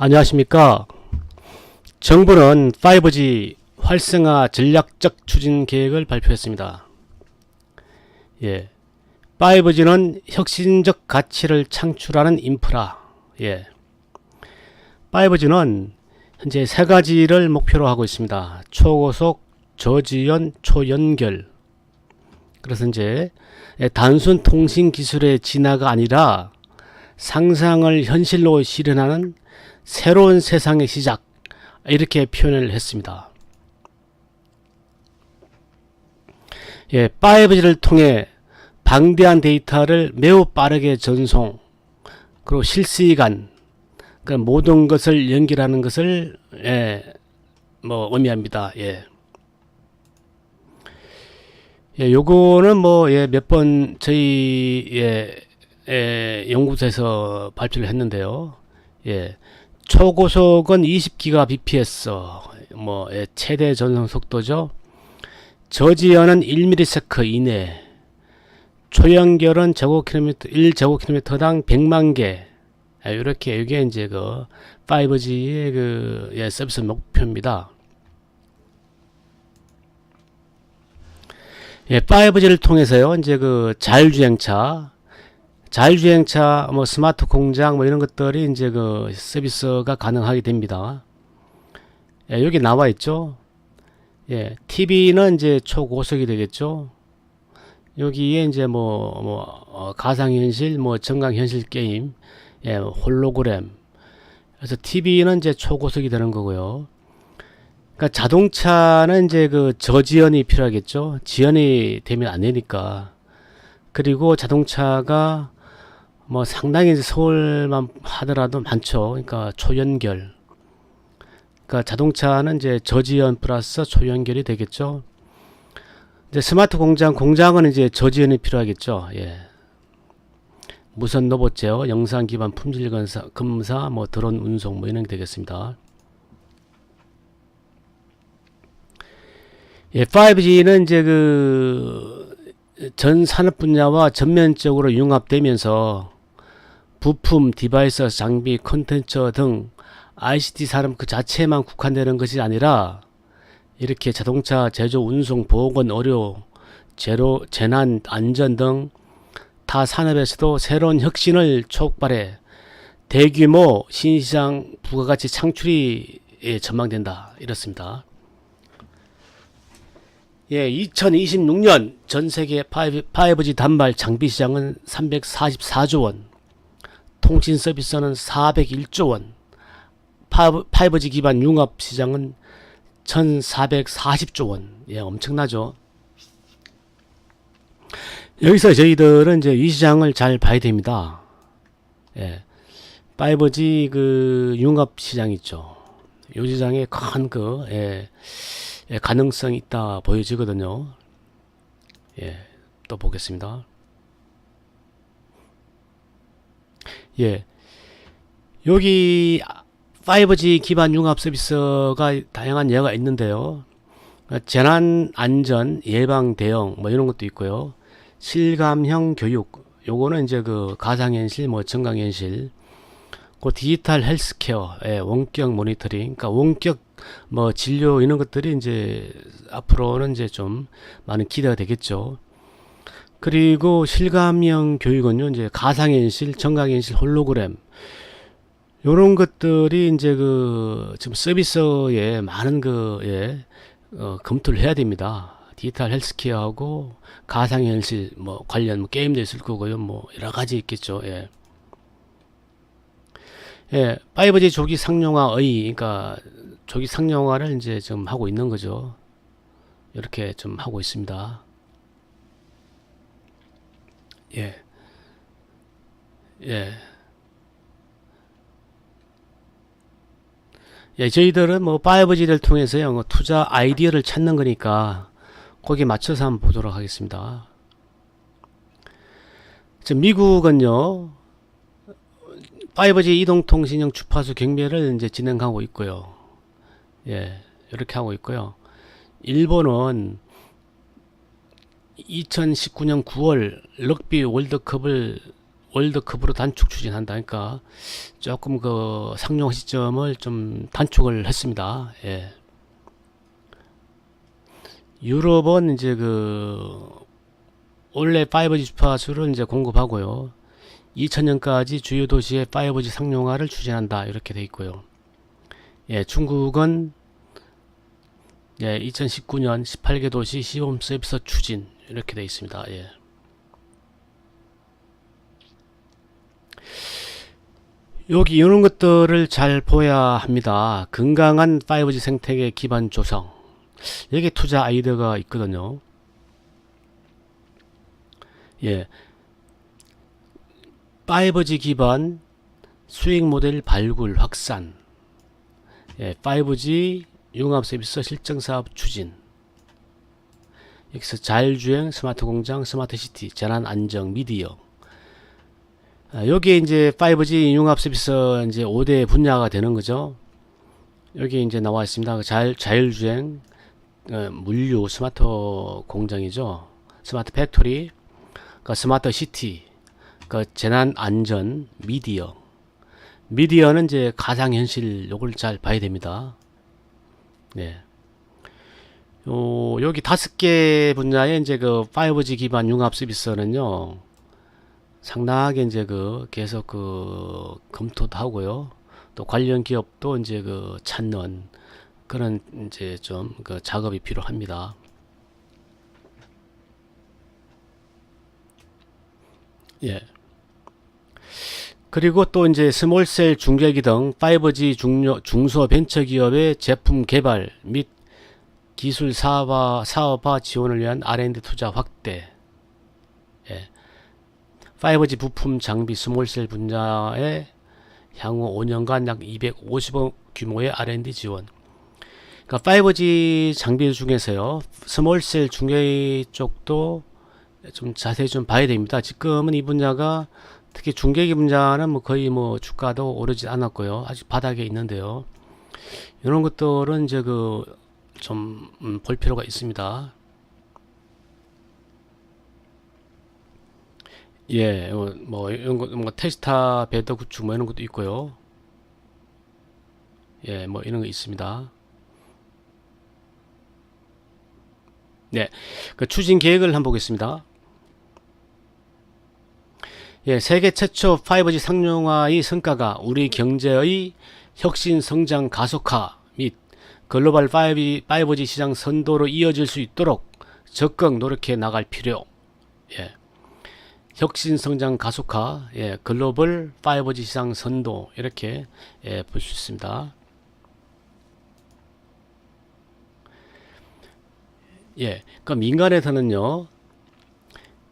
안녕하십니까. 정부는 5G 활성화 전략적 추진 계획을 발표했습니다. 예. 5G는 혁신적 가치를 창출하는 인프라. 예. 5G는 현재 세 가지를 목표로 하고 있습니다. 초고속, 저지연, 초연결. 그래서 이제 예, 단순 통신 기술의 진화가 아니라 상상을 현실로 실현하는 새로운 세상의 시작 이렇게 표현을 했습니다. 예, 5G를 통해 방대한 데이터를 매우 빠르게 전송 그리고 실시간 그 모든 것을 연결하는 것을 예, 뭐 의미합니다. 예. 예, 요거는 뭐, 예, 몇 번 저희, 예, 예, 연구소에서 발표를 했는데요. 예, 초고속은 20기가 bps, 뭐, 예, 최대 전송 속도죠. 저지연은 1ms 이내, 초연결은 제곱킬로미터, 1제곱킬로미터당 100만 개. 예, 이렇게, 이게 이제 그, 5G의 그, 예, 서비스 목표입니다. 예, 5G를 통해서요, 이제 그 자율주행차, 자율주행차, 뭐 스마트 공장, 뭐 이런 것들이 이제 그 서비스가 가능하게 됩니다. 예, 여기 나와 있죠. 예, TV는 이제 초고속이 되겠죠. 여기에 이제 뭐, 뭐, 어, 가상현실, 뭐 정강현실 게임, 예, 홀로그램. 그래서 TV는 이제 초고속이 되는 거고요. 그러니까 자동차는 이제 그 저지연이 필요하겠죠. 지연이 되면 안 되니까. 그리고 자동차가 뭐 상당히 서울만 하더라도 많죠. 그러니까 초연결. 그러니까 자동차는 이제 저지연 플러스 초연결이 되겠죠. 이제 스마트 공장, 공장은 이제 저지연이 필요하겠죠. 예. 무선 로봇 제어, 영상 기반 품질 검사, 검사, 뭐 드론 운송 뭐 이런 게 되겠습니다. 예, 5G는 이제 그 전 산업 분야와 전면적으로 융합되면서 부품, 디바이스, 장비, 콘텐츠 등 ICT 산업 그 자체에만 국한되는 것이 아니라 이렇게 자동차 제조, 운송, 보건, 의료, 제로, 재난, 안전 등 타 산업에서도 새로운 혁신을 촉발해 대규모 신시장 부가가치 창출이 예, 전망된다 이렇습니다. 예, 2026년 전 세계 5G 단말 장비 시장은 344조 원, 통신 서비스는 401조 원, 5G 기반 융합 시장은 1,440조 원. 예, 엄청나죠. 여기서 저희들은 이제 이 시장을 잘 봐야 됩니다. 예. 5G 그 융합 시장 있죠. 이 시장에 큰 그, 예, 예, 가능성이 있다 보여지거든요. 예, 또 보겠습니다. 예, 여기 5G 기반 융합 서비스가 다양한 예가 있는데요. 재난 안전 예방 대응 뭐 이런 것도 있고요. 실감형 교육 요거는 이제 그 가상현실 뭐 정강현실 그 디지털 헬스케어 예, 원격 모니터링 그러니까 원격 뭐 진료 이런 것들이 이제 앞으로는 이제 좀 많은 기대가 되겠죠. 그리고 실감형 교육은요 이제 가상현실, 정강현실, 홀로그램 요런 것들이 이제 그 지금 서비스에 많은 그 예, 어, 검토를 해야 됩니다. 디지털 헬스케어하고 가상현실 뭐 관련 뭐 게임도 있을 거고요. 뭐 여러 가지 있겠죠. 예. 예, 5G 조기 상용화의 그러니까 조기 상용화를 이제 좀 하고 있는 거죠. 이렇게 좀 하고 있습니다. 예. 예. 예, 저희들은 뭐 5G를 통해서요, 뭐 투자 아이디어를 찾는 거니까 거기에 맞춰서 한번 보도록 하겠습니다. 저 미국은요, 5G 이동통신형 주파수 경매를 이제 진행하고 있고요. 예, 이렇게 하고 있고요. 일본은 2019년 9월 럭비 월드컵을 월드컵으로 단축 추진한다. 그러니까 조금 그 상용 시점을 좀 단축을 했습니다. 예. 유럽은 이제 그 원래 5G 주파수를 이제 공급하고요. 2000년까지 주요 도시의 5G 상용화를 추진한다. 이렇게 돼 있고요. 예, 중국은 예, 2019년 18개 도시 시범 서비스 추진 이렇게 돼 있습니다. 예. 여기 이런 것들을 잘 보야 합니다. 건강한 5G 생태계 기반 조성. 여기 투자 아이디어가 있거든요. 예. 5G 기반 수익 모델 발굴 확산. 예, 5G 융합 서비스 실증 사업 추진. 여기서 자율주행, 스마트 공장, 스마트 시티, 재난 안정, 미디어. 아, 여기에 이제 5G 융합 서비스 이제 5대 분야가 되는 거죠. 여기 이제 나와 있습니다. 자율, 자율주행, 어, 물류, 스마트 공장이죠. 스마트 팩토리, 그 스마트 시티, 그 재난 안전, 미디어. 미디어는 이제 가상현실 요걸 잘 봐야 됩니다. 네. 요, 여기 다섯 개 분야에 이제 그 5G 기반 융합 서비스는요. 상당하게 이제 그 계속 그 검토도 하고요. 또 관련 기업도 이제 그 찾는 그런 이제 좀 그 작업이 필요합니다. 예. 그리고 또 이제 스몰셀 중계기 등 5G 중요, 중소 벤처 기업의 제품 개발 및 기술 사업화, 사업화 지원을 위한 R&D 투자 확대. 예. 5G 부품 장비 스몰셀 분야에 향후 5년간 약 250억 규모의 R&D 지원. 그러니까 5G 장비 중에서요. 스몰셀 중계 쪽도 좀 자세히 좀 봐야 됩니다. 지금은 이 분야가 특히 중계기 분야는 뭐 거의 뭐 주가도 오르지 않았고요. 아직 바닥에 있는데요. 이런 것들은 이제 그 좀 볼 필요가 있습니다. 예, 어, 뭐 이런 거, 뭐 테스타 배더 구축 뭐 이런 것도 있고요. 예, 뭐 이런 거 있습니다. 네, 그 추진 계획을 한번 보겠습니다. 예, 세계 최초 5G 상용화의 성과가 우리 경제의 혁신 성장 가속화 및 글로벌 5G, 5G 시장 선도로 이어질 수 있도록 적극 노력해 나갈 필요. 예. 혁신 성장 가속화, 예, 글로벌 5G 시장 선도 이렇게 예, 볼 수 있습니다. 예, 그 민간에서는요,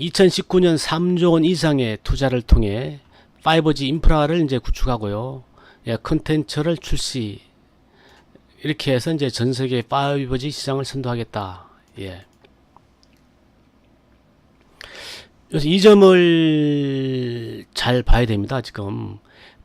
2019년 3조 원 이상의 투자를 통해 5G 인프라를 이제 구축하고요, 예, 컨텐츠를 출시 이렇게 해서 이제 전 세계 5G 시장을 선도하겠다. 예. 그래서 이 점을 잘 봐야 됩니다. 지금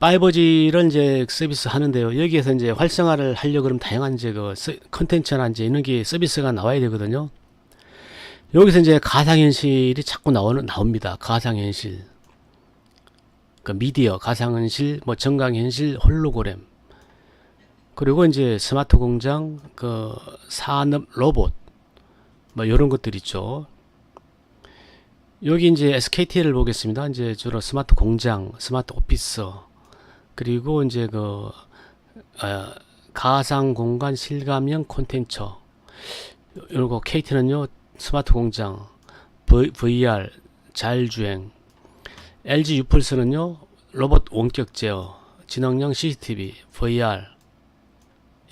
5G를 이제 서비스 하는데요. 여기에서 이제 활성화를 하려 그러면 다양한 이제 그 컨텐츠나 이제 이런 게 서비스가 나와야 되거든요. 여기서 이제 가상현실이 자꾸 나오는 나옵니다. 가상현실, 그 미디어, 가상현실, 뭐 정강현실, 홀로그램, 그리고 이제 스마트 공장, 그 산업 로봇, 뭐 이런 것들 있죠. 여기 이제 SKT를 보겠습니다. 이제 주로 스마트 공장, 스마트 오피스, 그리고 이제 그 어, 가상 공간 실감형 콘텐츠. 요거 KT는요 스마트 공장, VR, 자율주행. LG 유플스는요 로봇 원격 제어, 지능형 CCTV, VR.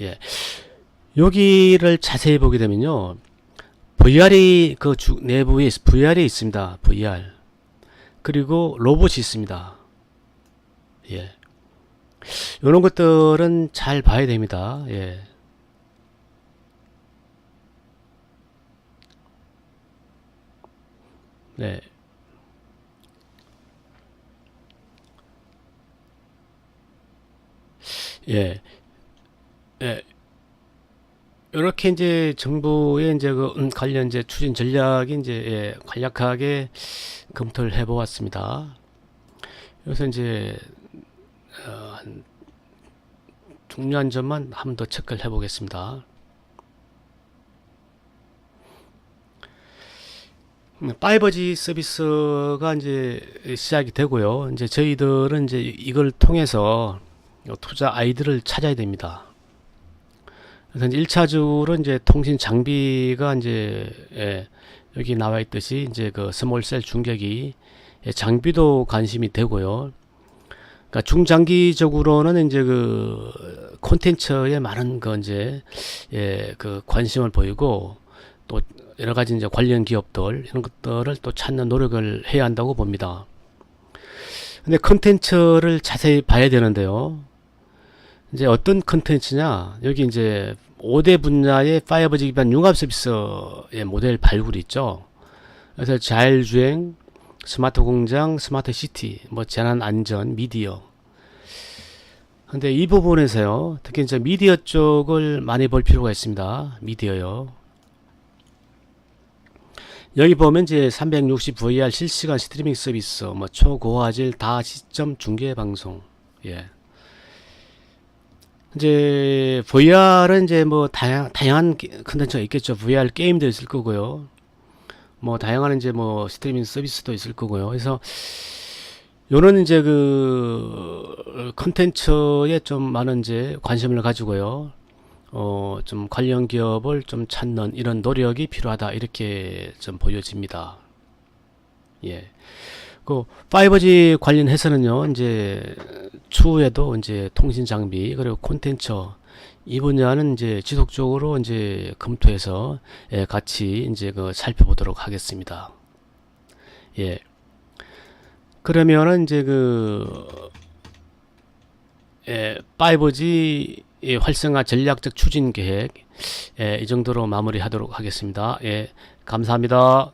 예. 여기를 자세히 보게 되면요. VR이 그 주, 내부에 VR이 있습니다. VR. 그리고 로봇이 있습니다. 예. 이런 것들은 잘 봐야 됩니다. 예. 네. 예. 예. 이렇게 이제 정부의 이제 그 음, 관련 이제 추진 전략이 이제 예, 간략하게 검토를 해 보았습니다. 여기서 이제 어, 한 중요한 점만 한 번 더 체크를 해 보겠습니다. 음, 5G 서비스가 이제 시작이 되고요. 이제 저희들은 이제 이걸 통해서 투자 아이디를 찾아야 됩니다. 그래서 이제 1차적으로 이제 통신 장비가 이제 예, 여기 나와 있듯이 이제 그 스몰셀 중계기 예, 장비도 관심이 되고요. 그러니까 중장기적으로는 이제 그 콘텐츠에 많은 그 이제 예, 그 관심을 보이고 또 여러 가지 이제 관련 기업들 이런 것들을 또 찾는 노력을 해야 한다고 봅니다. 근데 콘텐츠를 자세히 봐야 되는데요. 이제 어떤 콘텐츠냐? 여기 이제 5대 분야의 5G 기반 융합 서비스의 모델 발굴이 있죠. 그래서 자율주행, 스마트 공장, 스마트 시티, 뭐 재난 안전, 미디어. 근데 이 부분에서요, 특히 이제 미디어 쪽을 많이 볼 필요가 있습니다. 미디어요. 여기 보면 이제 360VR 실시간 스트리밍 서비스, 뭐 초고화질 다 시점 중계 방송, 예. 이제 VR은 이제 뭐 다양 다양한 컨텐츠가 있겠죠. VR 게임도 있을 거고요. 뭐 다양한 이제 뭐 스트리밍 서비스도 있을 거고요. 그래서 요는 이제 그 컨텐츠에 좀 많은 이제 관심을 가지고요. 어, 좀 관련 기업을 좀 찾는 이런 노력이 필요하다. 이렇게 좀 보여집니다. 예. 그 5G 관련해서는요. 이제 추후에도 이제 통신 장비 그리고 콘텐츠 이 분야는 이제 지속적으로 이제 검토해서 예, 같이 이제 그 살펴보도록 하겠습니다. 예. 그러면은 이제 그 예, 5G 예, 활성화 전략적 추진 계획 예, 이 정도로 마무리하도록 하겠습니다. 예, 감사합니다.